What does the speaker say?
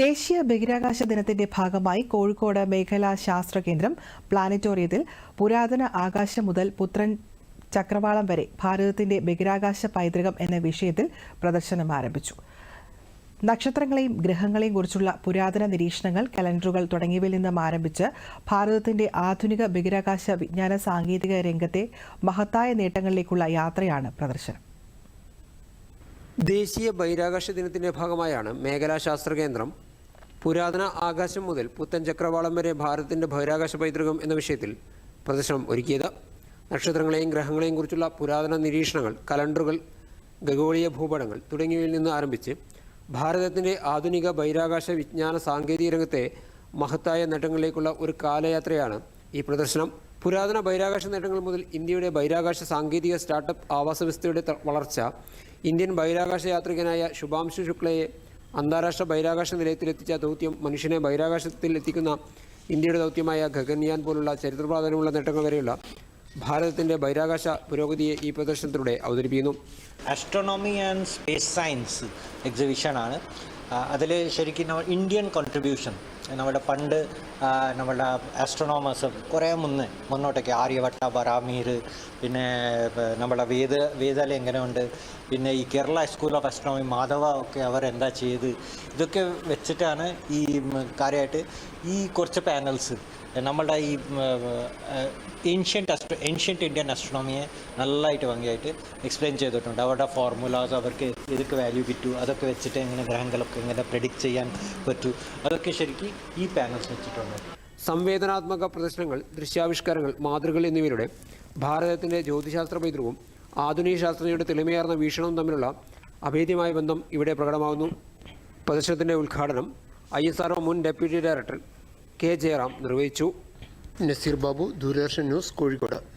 ദേശീയ ബഹിരാകാശ ദിനത്തിന്റെ ഭാഗമായി കോഴിക്കോട് മേഖലാ ശാസ്ത്ര കേന്ദ്രം പ്ലാനറ്റോറിയത്തിൽ പുരാതന ആകാശം മുതൽ പുത്രൻ ചക്രവാളം വരെ ഭാരതത്തിന്റെ ബഹിരാകാശ പൈതൃകം എന്ന വിഷയത്തിൽ പ്രദർശനം ആരംഭിച്ചു. നക്ഷത്രങ്ങളെയും ഗ്രഹങ്ങളെയും കുറിച്ചുള്ള പുരാതന നിരീക്ഷണങ്ങൾ കലണ്ടറുകൾ തുടങ്ങിയവയിൽ നിന്നും ആരംഭിച്ച് ഭാരതത്തിന്റെ ആധുനിക ബഹിരാകാശ വിജ്ഞാന സാങ്കേതിക രംഗത്തെ മഹത്തായ നേട്ടങ്ങളിലേക്കുള്ള യാത്രയാണ് പ്രദർശനം. ദേശീയ ബഹിരാകാശ ദിനത്തിന്റെ ഭാഗമായാണ് മേഖലാ ശാസ്ത്ര കേന്ദ്രം പുരാതന ആകാശം മുതൽ പുത്തൻ ചക്രവാളം വരെ ഭാരതത്തിന്റെ ബഹിരാകാശ പൈതൃകം എന്ന വിഷയത്തിൽ പ്രദർശനം ഒരുക്കിയത്. നക്ഷത്രങ്ങളെയും ഗ്രഹങ്ങളെയും കുറിച്ചുള്ള പുരാതന നിരീക്ഷണങ്ങൾ കലണ്ടറുകൾ ഖഗോളീയ ഭൂപടങ്ങൾ തുടങ്ങിയവയിൽ നിന്ന് ആരംഭിച്ച് ഭാരതത്തിന്റെ ആധുനിക ബഹിരാകാശ വിജ്ഞാന സാങ്കേതിക രംഗത്തെ മഹത്തായ നേട്ടങ്ങളിലേക്കുള്ള ഒരു കാലയാത്രയാണ് ഈ പ്രദർശനം. പുരാതന ബഹിരാകാശ നേട്ടങ്ങൾ മുതൽ ഇന്ത്യയുടെ ബഹിരാകാശ സാങ്കേതിക സ്റ്റാർട്ടപ്പ് ആവാസ വ്യവസ്ഥയുടെ വളർച്ച ഇന്ത്യൻ ബഹിരാകാശ യാത്രികനായ ശുഭാംശു ശുക്ലയെ അന്താരാഷ്ട്ര ബഹിരാകാശ നിലയത്തിലെത്തിച്ച ദൗത്യം മനുഷ്യനെ ബഹിരാകാശത്തിൽ എത്തിക്കുന്ന ഇന്ത്യയുടെ ദൗത്യമായ ഗഗൻയാൻ പോലുള്ള ചരിത്ര പ്രാധാന്യമുള്ള നേട്ടങ്ങൾ വരെയുള്ള ഭാരതത്തിന്റെ ബഹിരാകാശ പുരോഗതിയെ ഈ പ്രദർശനത്തിലൂടെ അവതരിപ്പിക്കുന്നു. ആസ്ട്രോണോമി ആൻഡ് സ്പേസ് സയൻസ് എക്സിബിഷനാണ് അതിൽ ശരിക്കും ഇന്ത്യൻ കോൺട്രിബ്യൂഷൻ നമ്മുടെ പണ്ട് നമ്മളുടെ ആസ്ട്രോണോമേഴ്സ് കുറേ മുന്നേ മുന്നോട്ടേക്ക് ആര്യവട്ട ബറാമീർ പിന്നെ നമ്മുടെ വേദ എങ്ങനെയുണ്ട് പിന്നെ ഈ Kerala school of astronomy Madhava ഒക്കെ അവർ എന്താ ചെയ്ത്? ഇതൊക്കെ വെച്ചിട്ടാണ് ഈ കാര്യമായിട്ട് ഈ കുറച്ച് പാനൽസ് നമ്മളുടെ ഈ ഏൻഷ്യന്റ് അസ്ട്രോ ഏൻഷ്യന്റ് ഇന്ത്യൻ അസ്ട്രോണമിയെ നല്ലതായിട്ട് ഭംഗിയായിട്ട് എക്സ്പ്ലെയിൻ ചെയ്തിട്ടുണ്ട്. അവരുടെ ഫോർമുലാസ് അവർക്ക് ഇതൊക്കെ വാല്യൂ കിട്ടൂ അതൊക്കെ വെച്ചിട്ട് എങ്ങനെ ഗ്രഹങ്ങളൊക്കെ എങ്ങനെ പ്രെഡിക്റ്റ് ചെയ്യാൻ പറ്റൂ അതൊക്കെ ശരിക്കും ഈ പാനൽ വെച്ചിട്ടുണ്ട്. സംവേദനാത്മക പ്രദർശനങ്ങൾ ദൃശ്യാവിഷ്കാരങ്ങൾ മാതൃകൾ എന്നിവയിലൂടെ ഭാരതത്തിന്റെ ജ്യോതിശാസ്ത്ര പൈതൃകവും ആധുനിക ശാസ്ത്രജ്ഞയുടെ തെളിമയാർന്ന വീക്ഷണവും തമ്മിലുള്ള അഭേദ്യമായ ബന്ധം ഇവിടെ പ്രകടമാകുന്നു. പ്രദർശനത്തിന്റെ ഉദ്ഘാടനം ഐ എസ് ആർഒ മുൻ ഡെപ്യൂട്ടി ഡയറക്ടർ കെ ജയറാം നിർവഹിച്ചു. നസീർ ബാബു ദൂരദർശൻ ന്യൂസ് കോഴിക്കോട്.